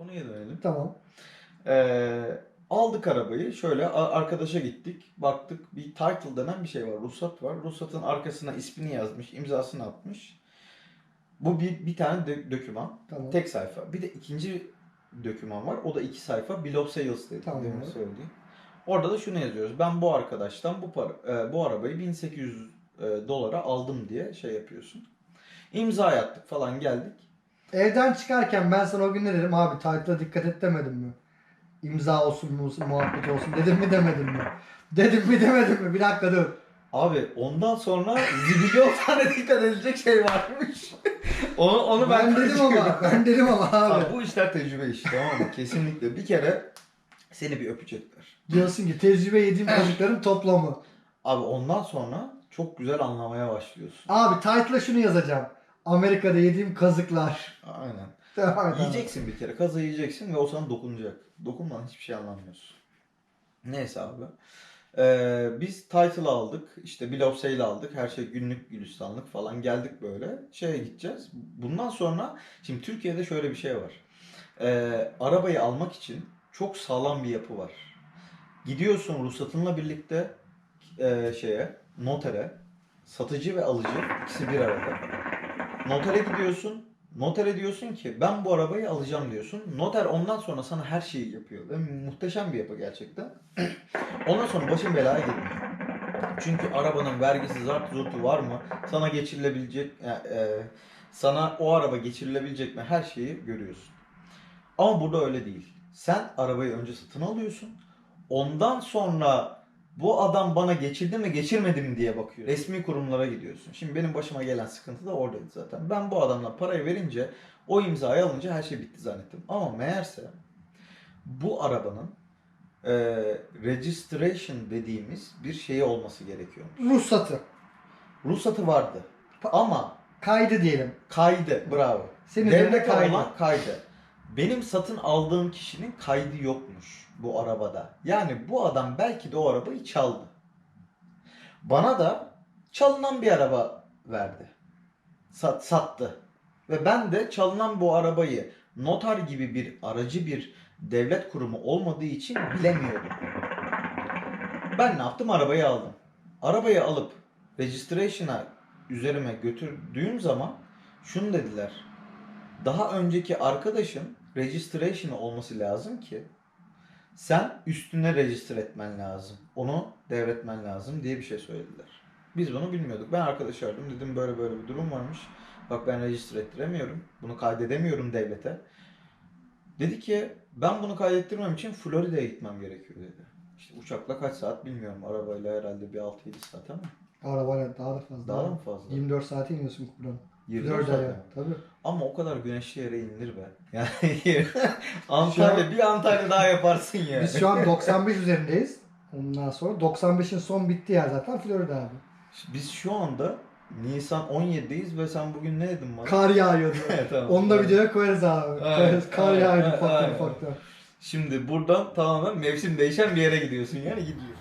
Konuya dönelim. Tamam. Ee, aldık arabayı. Şöyle arkadaşa gittik. Baktık bir title denen bir şey var. Ruhsat var. Ruhsatın arkasına ismini yazmış. imzasını atmış. Bu bir, bir tane dö- döküman. Tamam. Tek sayfa. Bir de ikinci döküman var. O da iki sayfa. Bill of Sales dedi. Tamam. Demin söylediğim. Orada da şunu yazıyoruz. Ben bu arkadaştan bu para, e, bu arabayı 1800 e, dolara aldım diye şey yapıyorsun. İmza attık falan geldik. Evden çıkarken ben sana o gün ne dedim? Abi title'a dikkat et demedim mi? İmza olsun mu, muhabbet olsun dedim mi demedim mi? Dedim mi demedim mi? Bir dakika dur. Abi ondan sonra zibilyon tane dikkat edilecek şey varmış. onu onu ben, ben, dedim ama, ben dedim ama abi. Abi bu işler tecrübe işi tamam mı? Kesinlikle. Bir kere seni bir öpecekler. Diyorsun ki tecrübe yediğim çocukların toplamı. Abi ondan sonra çok güzel anlamaya başlıyorsun. Abi title'a şunu yazacağım. Amerika'da yediğim kazıklar. Aynen. Devam et abi. Yiyeceksin bir kere. Kazı yiyeceksin ve o sana dokunacak. Dokunmadan hiçbir şey anlamıyorsun. Neyse abi. Ee, biz title aldık. işte bill of sale aldık. Her şey günlük gülistanlık falan. Geldik böyle. Şeye gideceğiz. Bundan sonra şimdi Türkiye'de şöyle bir şey var. Ee, arabayı almak için çok sağlam bir yapı var. Gidiyorsun ruhsatınla birlikte e, şeye notere satıcı ve alıcı ikisi bir arada. Notere gidiyorsun. Notere diyorsun ki ben bu arabayı alacağım diyorsun. Noter ondan sonra sana her şeyi yapıyor. Ve muhteşem bir yapı gerçekten. ondan sonra başın belaya girmiyor. Çünkü arabanın vergisi zart zurtu var mı? Sana geçirilebilecek e, e, sana o araba geçirilebilecek mi? Her şeyi görüyorsun. Ama burada öyle değil. Sen arabayı önce satın alıyorsun. Ondan sonra bu adam bana geçirdi mi geçirmedi mi diye bakıyor. Resmi kurumlara gidiyorsun. Şimdi benim başıma gelen sıkıntı da oradaydı zaten. Ben bu adamla parayı verince o imzayı alınca her şey bitti zannettim. Ama meğerse bu arabanın e, registration dediğimiz bir şeyi olması gerekiyor. Ruhsatı. Ruhsatı vardı. Ama Kaydı diyelim. kaydı. Bravo. Senin üzerinde Devlete kaydı. olan kaydı. Benim satın aldığım kişinin kaydı yokmuş bu arabada. Yani bu adam belki de o arabayı çaldı. Bana da çalınan bir araba verdi. Sat, sattı. Ve ben de çalınan bu arabayı noter gibi bir aracı bir devlet kurumu olmadığı için bilemiyordum. Ben ne yaptım? Arabayı aldım. Arabayı alıp registration'a üzerime götürdüğüm zaman şunu dediler. Daha önceki arkadaşın registration olması lazım ki sen üstüne register etmen lazım. Onu devretmen lazım diye bir şey söylediler. Biz bunu bilmiyorduk. Ben arkadaş aradım. Dedim böyle böyle bir durum varmış. Bak ben register ettiremiyorum. Bunu kaydedemiyorum devlete. Dedi ki ben bunu kaydettirmem için Florida'ya gitmem gerekiyor dedi. İşte uçakla kaç saat bilmiyorum. Arabayla herhalde bir 6-7 saat ama. Arabayla daha da fazla. Daha da mı fazla? 24 saate iniyorsun buradan. 24 4 saat aya. mi? Tabii. Ama o kadar güneşli yere inilir be. Yani Antalya bir Antalya daha yaparsın ya. Biz şu an 95 üzerindeyiz. Ondan sonra 95'in son bittiği yer zaten Florida abi. Biz şu anda Nisan 17'deyiz ve sen bugün ne dedin bana? Kar yağıyordu. Tamam. Onu da videoya koyarız abi. Aynen, Koyarız. Kar yağıyordu aynen, ufaktan ufaktan. Şimdi buradan tamamen mevsim değişen bir yere gidiyorsun yani gidiyorsun.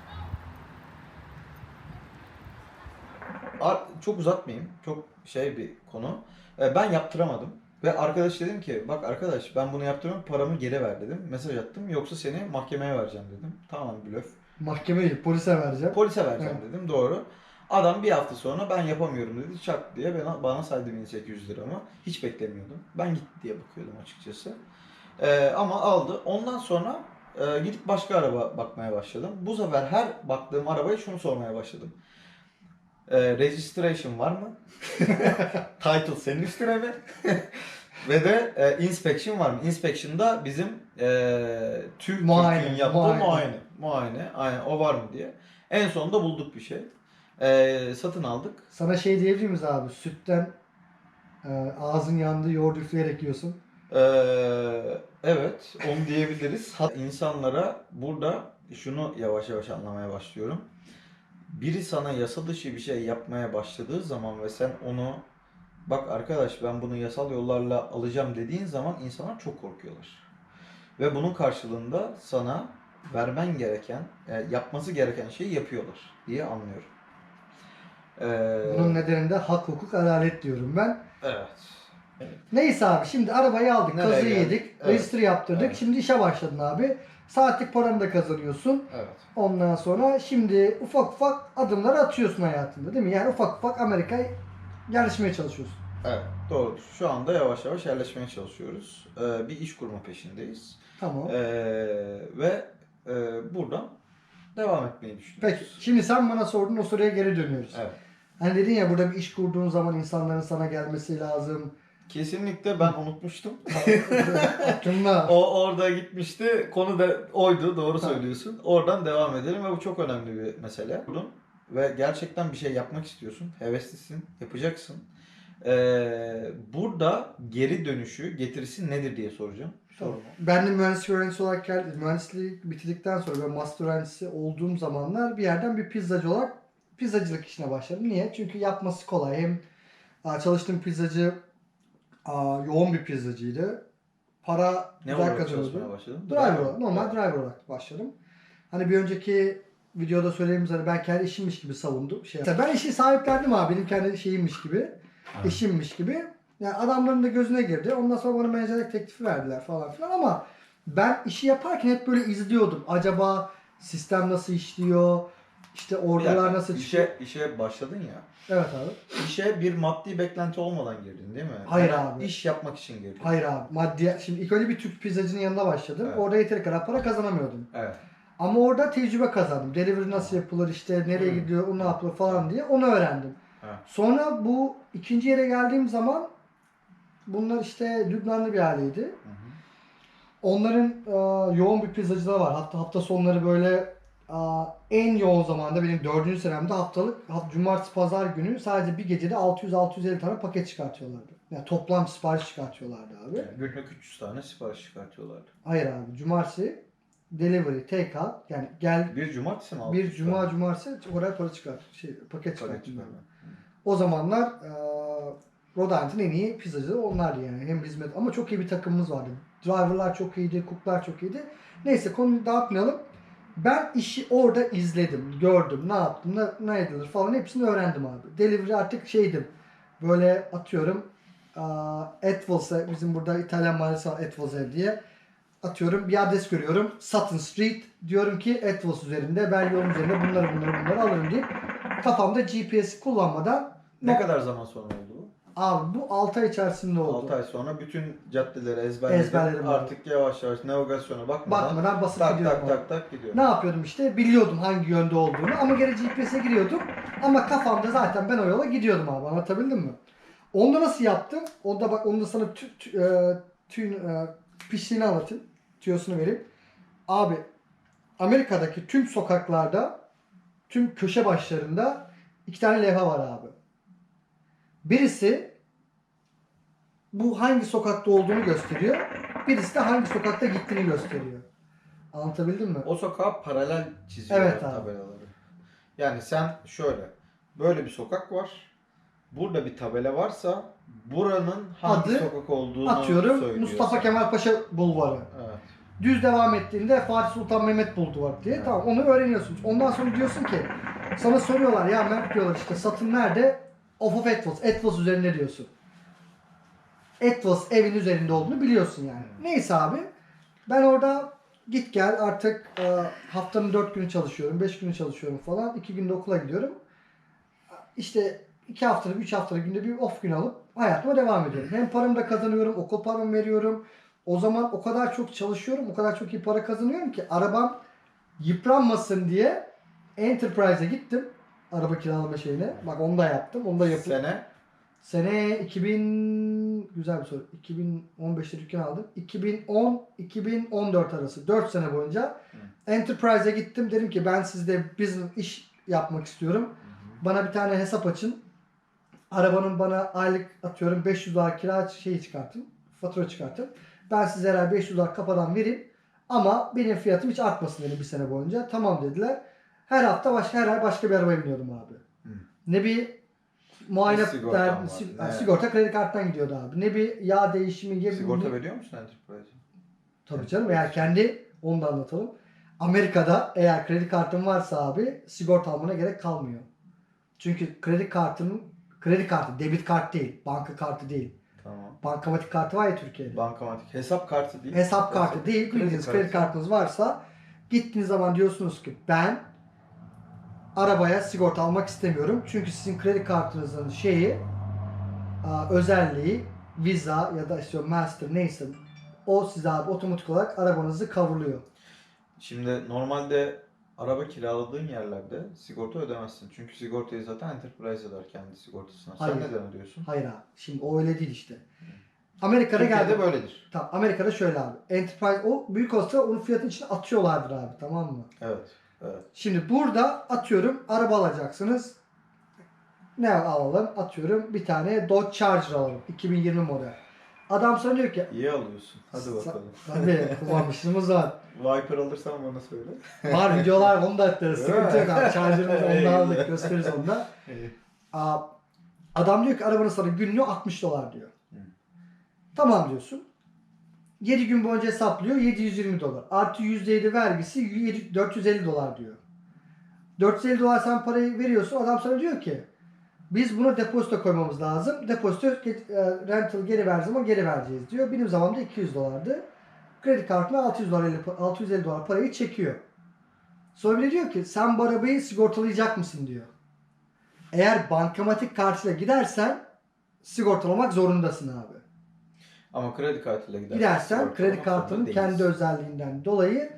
Çok uzatmayayım. Çok şey bir konu. Ee, Ben yaptıramadım. Ve arkadaş dedim ki bak arkadaş ben bunu yaptırıyorum paramı geri ver dedim. Mesaj attım yoksa seni mahkemeye vereceğim dedim. Tamam blöf. Mahkeme değil, polise vereceğim. Polise vereceğim dedim doğru. Adam bir hafta sonra ben yapamıyorum dedi. Çak diye bana, bana saydı 1800 liramı. Hiç beklemiyordum. Ben gitti diye bakıyordum açıkçası. Ee, ama aldı. Ondan sonra e, gidip başka araba bakmaya başladım. Bu sefer her baktığım arabaya şunu sormaya başladım. Ee, registration var mı? Title senin üstüne mi? Ve de e, inspection var mı? Inspection'da bizim e, TÜV Muayene, TÜRK'ün yaptığı muayene. muayene. Muayene. Aynen o var mı diye. En sonunda bulduk bir şey. E, satın aldık. Sana şey diyebilir miyiz abi? Sütten e, ağzın yandı, yoğurt üfleyerek yiyorsun. E, evet onu diyebiliriz. İnsanlara burada şunu yavaş yavaş anlamaya başlıyorum. Biri sana yasa dışı bir şey yapmaya başladığı zaman ve sen onu bak arkadaş ben bunu yasal yollarla alacağım dediğin zaman insanlar çok korkuyorlar. Ve bunun karşılığında sana vermen gereken, e, yapması gereken şeyi yapıyorlar diye anlıyorum. E, Bunun nedeni de hak hukuk adalet diyorum ben. Evet. Evet. Neyse abi şimdi arabayı aldık, Nereye kazı geldik? yedik, Evet. register yaptırdık. Evet. Şimdi işe başladın abi. Saatlik paranı da kazanıyorsun. Evet. Ondan sonra şimdi ufak ufak adımlar atıyorsun hayatında değil mi? Yani ufak ufak Amerika'ya yerleşmeye çalışıyorsun. Evet, doğrudur. Şu anda yavaş yavaş yerleşmeye çalışıyoruz. Ee, bir iş kurma peşindeyiz. Tamam. Ee, ve e, buradan devam etmeyi düşünüyoruz. Peki şimdi sen bana sordun o soruya geri dönüyoruz. Evet. Hani dedin ya burada bir iş kurduğun zaman insanların sana gelmesi lazım. Kesinlikle ben unutmuştum. Aklımda. o orada gitmişti. Konu da oydu. Doğru söylüyorsun. Oradan devam edelim ve bu çok önemli bir mesele. Ve gerçekten bir şey yapmak istiyorsun. Heveslisin. Yapacaksın. Ee, burada geri dönüşü, getirisi nedir diye soracağım. Sorumu. Ben de mühendislik öğrencisi olarak geldim. Mühendisliği bitirdikten sonra ve master öğrencisi olduğum zamanlar bir yerden bir pizzacı olarak pizzacılık işine başladım. Niye? Çünkü yapması kolay. Hem çalıştığım pizzacı aa, yoğun bir pizzacıydı. Para Ne güzel olarak kazanıyordu. çalışmaya başladın? Driver normal driver olarak başladım. Hani bir önceki videoda söylediğim üzere ben kendi işimmiş gibi savundum. Şey. Mesela ben işi sahiplendim abi. Benim kendi şeyimmiş gibi. Evet. eşimmiş gibi. Yani adamların da gözüne girdi. Ondan sonra bana menajerlik teklifi verdiler falan filan ama ben işi yaparken hep böyle izliyordum. Acaba sistem nasıl işliyor? İşte dakika, nasıl çıkıyor? işe, işe başladın ya. Evet abi. İşe bir maddi beklenti olmadan girdin değil mi? Hayır Yani abi. İş yapmak için girdin. Hayır abi. Maddi şimdi ilk önce bir Türk pizzacının yanında başladım. Evet. Orada yeteri kadar para kazanamıyordum. Evet. Ama orada tecrübe kazandım. Delivery nasıl yapılır işte nereye Hmm. gidiyor, o ne yapıyor falan diye onu öğrendim. Evet. Sonra bu ikinci yere geldiğim zaman bunlar işte Lübnanlı bir aileydi. Hı hı. Onların e, yoğun bir pizzacıları var. Hatta hafta sonları böyle en yoğun zamanda benim dördüncü senemde haftalık haft- cumartesi pazar günü sadece bir gecede 600-650 tane paket çıkartıyorlardı. Yani toplam sipariş çıkartıyorlardı abi. Yani günlük 300 tane sipariş çıkartıyorlardı. Hayır abi cumartesi delivery, take out yani gel Bir cumartesi mi bir cuma cumartesi oraya para çıkart, şey, paket çıkartıyorlar. O zamanlar e, Rhode Island'ın en iyi pizzacıları onlardı yani. Hem hizmet ama çok iyi bir takımımız vardı. Driverlar çok iyiydi, cooklar çok iyiydi. Neyse konuyu dağıtmayalım. Ben işi orada izledim, gördüm, ne yaptım, ne, ne edilir falan hepsini öğrendim abi. Delivery artık şeydim. Böyle atıyorum Etwells'e bizim burada İtalyan mahallesi var Etwells'e diye. Atıyorum bir adres görüyorum. Sutton Street. Diyorum ki Etwells üzerinde ben yolun üzerinde bunları bunları bunları alırım deyip kafamda GPS kullanmadan Ne kadar zaman sonra oldu? Abi bu 6 ay içerisinde oldu. 6 ay sonra bütün caddeleri ezberledim. Ezberledim abi. Artık yavaş yavaş navigasyona bakmadan, Bakmadan basıp tak gidiyorum. tak tak tak gidiyor. Ne yapıyordum işte biliyordum hangi yönde olduğunu ama gene GPS'e giriyordum. Ama kafamda zaten ben o yola gidiyordum abi anlatabildim mi? Onu nasıl yaptım? O da bak onu da sana tü, tü, e, tüyün, e, piştiğini anlatayım. Tüyosunu vereyim. Abi Amerika'daki tüm sokaklarda tüm köşe başlarında iki tane levha var abi. Birisi bu hangi sokakta olduğunu gösteriyor. Birisi de hangi sokakta gittiğini gösteriyor. Anlatabildim mi? O sokağa paralel çiziyor Evet abi. tabelaları. Yani sen şöyle, böyle bir sokak var. Burada bir tabela varsa buranın hangi Adı, sokak olduğunu Atıyorum söylüyor Mustafa sana. Kemal Paşa Bulvarı. Evet. Düz devam ettiğinde Fatih Sultan Mehmet Bulvarı diye. Evet. Tamam onu öğreniyorsun. Ondan sonra diyorsun ki sana soruyorlar ya Mert diyorlar işte satın nerede? Off of Etwas. Etwas üzerinde diyorsun. Etwas evin üzerinde olduğunu biliyorsun yani. Neyse abi. Ben orada git gel artık e, haftanın 4 günü çalışıyorum. 5 günü çalışıyorum falan. 2 günde okula gidiyorum. İşte 2 haftada 3 haftada günde bir off gün alıp hayatıma devam ediyorum. Hem paramı da kazanıyorum. Okul paramı veriyorum. O zaman o kadar çok çalışıyorum. O kadar çok iyi para kazanıyorum ki arabam yıpranmasın diye Enterprise'e gittim. Araba kiralama şeyine. Bak onu da yaptım. Onu da yapıp Sene Sene 2000 güzel bir soru. 2015'te dükkan aldım. 2010 2014 arası 4 sene boyunca Enterprise'e gittim. Dedim ki ben sizde business iş yapmak istiyorum. Bana bir tane hesap açın. Arabanın bana aylık atıyorum 500 dolar kira şeyi çıkartın. Fatura çıkartın. Ben size herhalde 500 dolar kafadan vereyim. Ama benim fiyatım hiç artmasın dedim bir sene boyunca. Tamam dediler. Her hafta başka her ay başka bir arabaya biniyordum abi. Hı. Ne bir muayene Ne sigortan der- sig- yani sigorta kredi karttan gidiyordu abi. Ne bir yağ değişimi gibi. sigorta veriyor musun Enterprise'e? Tabii canım eğer kendi onu da anlatalım. Amerika'da eğer kredi kartın varsa abi sigorta almana gerek kalmıyor. Çünkü kredi kartının kredi kartı debit kart değil, banka kartı değil. Tamam. bankamatik kartı var ya Türkiye'de. Bankamatik. Hesap kartı değil. Hesap kartı değil, Kredi bildiğiniz kartı. kredi kartınız varsa gittiğiniz zaman diyorsunuz ki ben arabaya sigorta almak istemiyorum. Çünkü sizin kredi kartınızın şeyi özelliği Visa ya da işte Master neyse o size abi otomatik olarak arabanızı kavurluyor. Şimdi normalde araba kiraladığın yerlerde sigorta ödemezsin. Çünkü sigortayı zaten Enterprise eder kendi sigortasına. Hayır. Sen neden ödüyorsun? Hayır abi. Şimdi o öyle değil işte. Amerika'da Türkiye'de geldi. böyledir. Tamam Amerika'da şöyle abi. Enterprise o büyük olsa onun fiyatın içine atıyorlardır abi tamam mı? Evet. Evet. Şimdi burada atıyorum araba alacaksınız. Ne alalım? Atıyorum bir tane Dodge Charger alalım. 2020 model. Adam sana diyor ki İyi alıyorsun. Hadi bakalım. Tabii kullanmışlığımız var. Viper alırsan bana söyle. Var videolar onu da mi? Sıkıntı yok abi. Charger'ımızı onda Eyvallah. aldık. Gösteririz onda. Aa, adam diyor ki arabanın sana günlüğü 60 dolar diyor. Tamam diyorsun. 7 gün boyunca hesaplıyor 720 dolar. Artı %7 vergisi 7 450 dolar diyor. 450 dolar sen parayı veriyorsun adam sana diyor ki biz buna depozito koymamız lazım. Depozito e, rental geri ver zaman geri vereceğiz diyor. Benim zamanımda 200 dolardı. Kredi kartına 600 dolar 650 dolar parayı çekiyor. Sonra bir de diyor ki sen bu arabayı sigortalayacak mısın diyor. Eğer bankamatik kartıyla gidersen sigortalamak zorundasın abi. Ama kredi kartıyla gidersen. Gidersen kredi kartının kendi özelliğinden dolayı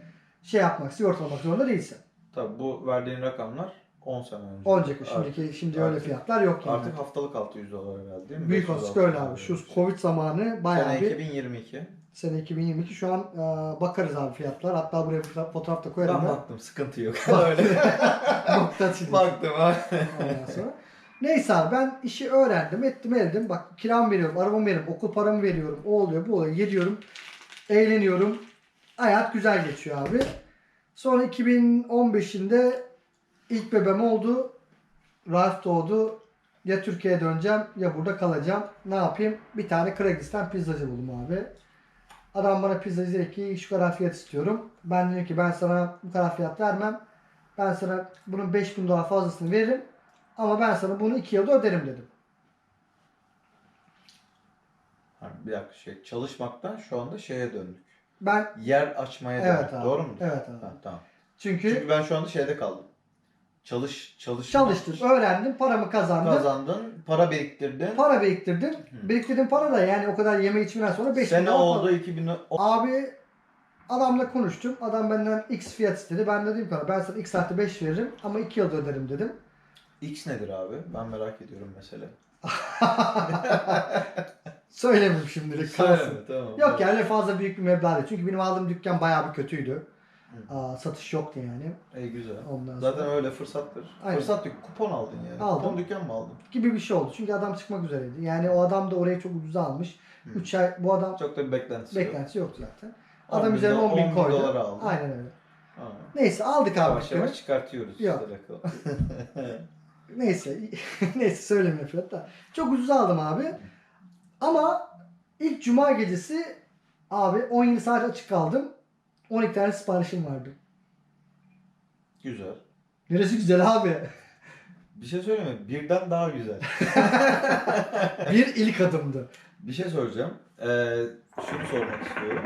şey yapmak, sigortalamak zorunda değilsin. Tabii bu verdiğin rakamlar 10 sene önce. Artık- şimdiki şimdi öyle artık- fiyatlar yok yani. Artık haftalık 600 dolara geldi değil mi? Büyük 500 olsun öyle abi. dolar Şu. Covid zamanı bayağı Sene bir 2022. sene 2022 şu an e, bakarız abi fiyatlar. Hatta buraya fotoğraf, da koyarım Ben ben. baktım sıkıntı yok. Öyle. Nokta baktım ha. Ondan sonra. Neyse abi ben işi öğrendim, ettim, eldim. Bak kiram veriyorum, arabamı veriyorum, okul paramı veriyorum. O oluyor, bu oluyor. Gidiyorum, eğleniyorum. Hayat güzel geçiyor abi. Sonra 2015'inde ilk bebeğim oldu. Ralph doğdu. Ya Türkiye'ye döneceğim ya burada kalacağım. Ne yapayım? Bir tane Craigslist'ten pizzacı buldum abi. Adam bana pizzacı dedi ki şu kadar fiyat istiyorum. Ben dedim ki ben sana bu kadar fiyat vermem. Ben sana bunun 5000 dolar fazlasını veririm. Ama ben sana bunu 2 yılda öderim dedim. Bir dakika şey çalışmaktan şu anda şeye döndük. Ben Yer açmaya evet döndük. abi. Doğru mudur? Evet abi. Ha, tamam. Çünkü, Çünkü ben şu anda şeyde kaldım. Çalış çalış çalıştım, öğrendim, paramı kazandım. kazandın, para biriktirdin. Para biriktirdim. Hı. Biriktirdiğim para da yani o kadar yeme içmeden sonra 5 Sene oldu 2000 Abi adamla konuştum. Adam benden X fiyat istedi. Ben de dedim ki ben sana X artı 5 veririm ama 2 yılda öderim dedim. X nedir abi? Ben merak ediyorum mesela. Söylemeyeyim şimdilik kalsın. tamam. Yok yani öyle fazla büyük bir meblağ değil. Çünkü benim aldığım dükkan bayağı bir kötüydü. Aa, satış yoktu yani. Ey güzel. Ondan Zaten sonra. öyle fırsattır. Aynen. Fırsat yok. Kupon aldın yani. Aldım. Kupon dükkan mı aldın? Gibi bir şey oldu. Çünkü adam çıkmak üzereydi. Yani o adam da orayı çok ucuza almış. Hı. 3 ay bu adam Çok da bir beklentisi yok. beklentisi yoktu zaten. 10 Adam üzerine do- 10 bin 10 bin koydu. dolara aldı. Aynen öyle. Ha. Neyse aldık abi Yavaş dükkanı. yavaş çıkartıyoruz Yok. rakamı. Neyse. Neyse söylemiyorum fiyat da. Çok ucuz aldım abi. Ama ilk cuma gecesi abi 17 saat açık kaldım. 12 tane siparişim vardı. güzel. Neresi güzel abi? Bir şey söyleyeyim mi? Birden daha güzel. Bir ilk adımdı. Bir şey soracağım. Ee, şunu sormak istiyorum.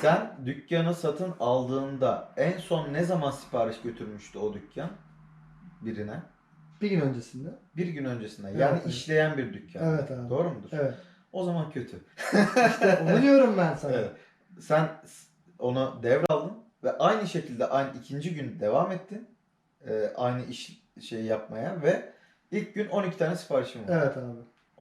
Sen dükkanı satın aldığında en son ne zaman sipariş götürmüştü o dükkan birine? Bir gün öncesinde. Bir gün öncesinde. Evet, Yani evet. işleyen bir dükkan. Evet abi. Doğru mudur? Evet. O zaman kötü. İşte onu diyorum ben sana. Evet. Sen onu devraldın ve aynı şekilde aynı ikinci gün devam ettin. Ee, aynı iş şey yapmaya ve ilk gün 12 tane siparişim var. Evet abi.